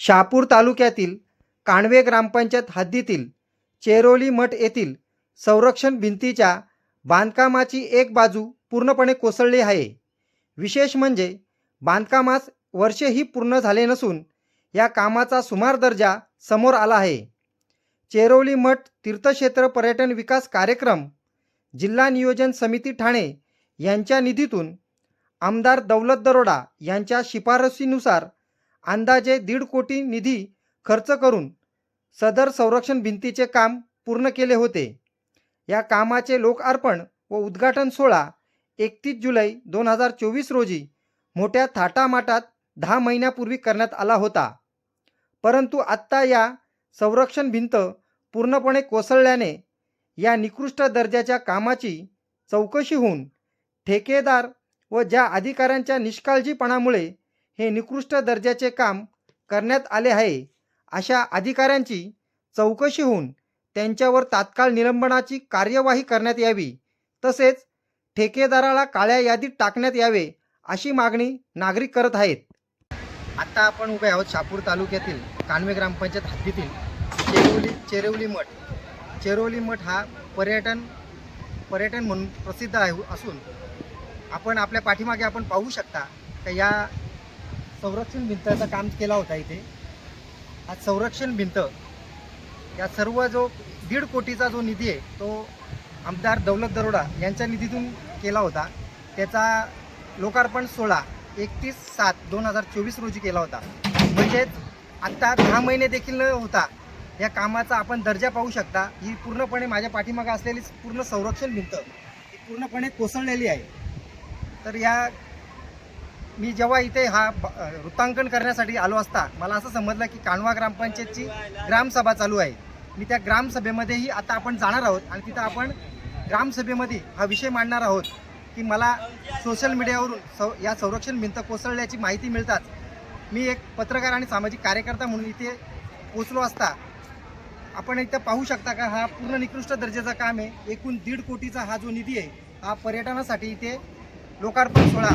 शहापूर तालुक्यातील काणवे ग्रामपंचायत हद्दीतील चेरोली मठ येथील संरक्षण भिंतीच्या बांधकामाची एक बाजू पूर्णपणे कोसळली आहे. विशेष म्हणजे बांधकामास वर्षेही पूर्ण झाले नसून या कामाचा सुमार दर्जा समोर आला आहे. चेरोली मठ तीर्थक्षेत्र पर्यटन विकास कार्यक्रम जिल्हा नियोजन समिती ठाणे यांच्या निधीतून आमदार दौलत दरोडा यांच्या शिफारसीनुसार अंदाजे दीड कोटी निधी खर्च करून सदर संरक्षण भिंतीचे काम पूर्ण केले होते. या कामाचे लोकार्पण व उद्घाटन सोहळा एकतीस जुलै दोन हजार चोवीस रोजी मोठ्या थाटामाटात दहा महिन्यापूर्वी करण्यात आला होता. परंतु आत्ता या संरक्षण भिंत पूर्णपणे कोसळल्याने या निकृष्ट दर्जाच्या कामाची चौकशी होऊन ठेकेदार व ज्या अधिकाऱ्यांच्या निष्काळजीपणामुळे हे निकृष्ट दर्जाचे काम करण्यात आले आहे. अशा अधिकाऱ्यांची चौकशी होऊन त्यांच्यावर तात्काळ निलंबनाची कार्यवाही करण्यात यावी. तसेच ठेकेदाराला काळ्या यादीत टाकण्यात यावे अशी मागणी नागरिक करत आहेत. आता आपण उभे आहोत शापूर तालुक्यातील कानवे ग्रामपंचायत हद्दीतील चेरवली चेरवली मठ. चेरवली मठ हा पर्यटन पर्यटन म्हणून प्रसिद्ध आहे असून आपण आपल्या पाठीमागे आपण पाहू शकता का या संरक्षण भिंतचं काम केला होता इथे. हा संरक्षण भिंत या सर्व जो दीड कोटीचा जो निधी आहे तो आमदार दौलत दरोडा यांच्या निधीतून केला होता. त्याचा लोकार्पण सोहळा एकतीस सात दोन हजार चोवीस रोजी केला होता. म्हणजेच आत्ता दहा महिने देखील न होता या कामाचा आपण दर्जा पाहू शकता. ही पूर्णपणे माझ्या पाठीमागं असलेली पूर्ण संरक्षण भिंत ही पूर्णपणे कोसळलेली आहे. तर या मी जेव्हा इथे हा वृत्तांकन करण्यासाठी आलो असता मला असं समजलं की काणवा ग्रामपंचायतची ग्रामसभा चालू आहे. मी त्या ग्रामसभेमध्येही आता आपण जाणार आहोत आणि तिथं आपण ग्रामसभेमध्ये हा विषय मांडणार आहोत की मला सोशल मीडियावरून सौ या संरक्षण भिंत कोसळल्याची माहिती मिळताच मी एक पत्रकार आणि सामाजिक कार्यकर्ता म्हणून इथे पोचलो असता. आपण इथं पाहू शकता का हा पूर्ण निकृष्ट दर्जाचा काम आहे. एकूण दीड कोटीचा हा जो निधी आहे हा पर्यटनासाठी इथे लोकार्पण सोहळा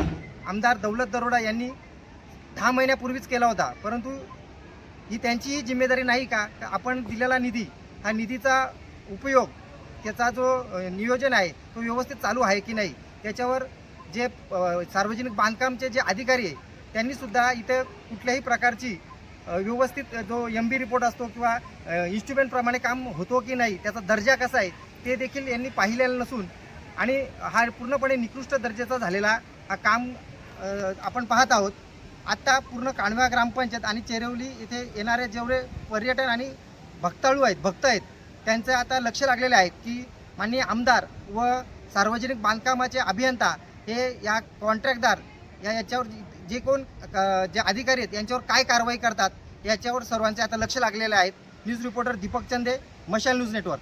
आमदार दौलत दरोडा यांनी दहा महिन्यापूर्वीच केला होता. परंतु ही त्यांचीही जिम्मेदारी नाही का? आपण दिलेला निधी हा निधीचा उपयोग त्याचा जो नियोजन आहे तो व्यवस्थित चालू आहे की नाही? त्याच्यावर जे सार्वजनिक बांधकामचे जे अधिकारी आहे त्यांनीसुद्धा इथं कुठल्याही प्रकारची व्यवस्थित जो एम बी रिपोर्ट असतो किंवा इन्स्ट्रुमेंटप्रमाणे काम होतो की नाही त्याचा दर्जा कसा आहे ते देखील यांनी पाहिलेलं नसून आणि हा पूर्णपणे निकृष्ट दर्जाचा झालेला हा काम आपण पाहत आहोत. आत्ता पूर्ण काणवा ग्रामपंचायत आणि चेरवली इथे येणारे जेवढे पर्यटन आणि भक्ताळू आहेत भक्त आहेत त्यांचं आता लक्ष लागलेले आहेत की माननीय आमदार व सार्वजनिक बांधकामाचे अभियंता हे या कॉन्ट्रॅक्टदार या याच्यावर जे कोण जे अधिकारी आहेत यांच्यावर काय कारवाई करतात याच्यावर सर्वांचे आता लक्ष लागलेले आहेत न्यूज रिपोर्टर दीपक चंदे मशाल न्यूज नेटवर्क.